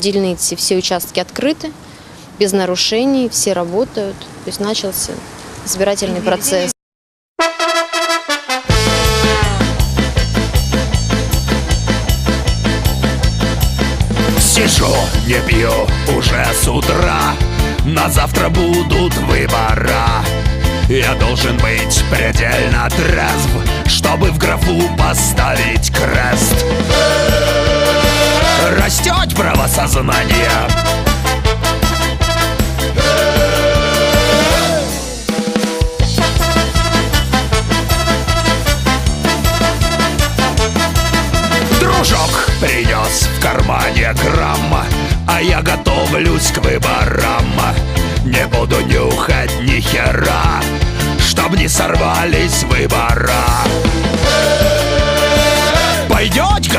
дільниці все участки открыты, без нарушений, все работают. То есть начался избирательный процесс. Сижу, не пью уже с утра На завтра будут выбора Я должен быть предельно трезв Чтобы в графу поставить крест сознания. Дружок принес в кармане грамма А я готовлюсь к выборам. Не буду нюхать ни хера Чтоб не сорвались выбора. Пойдете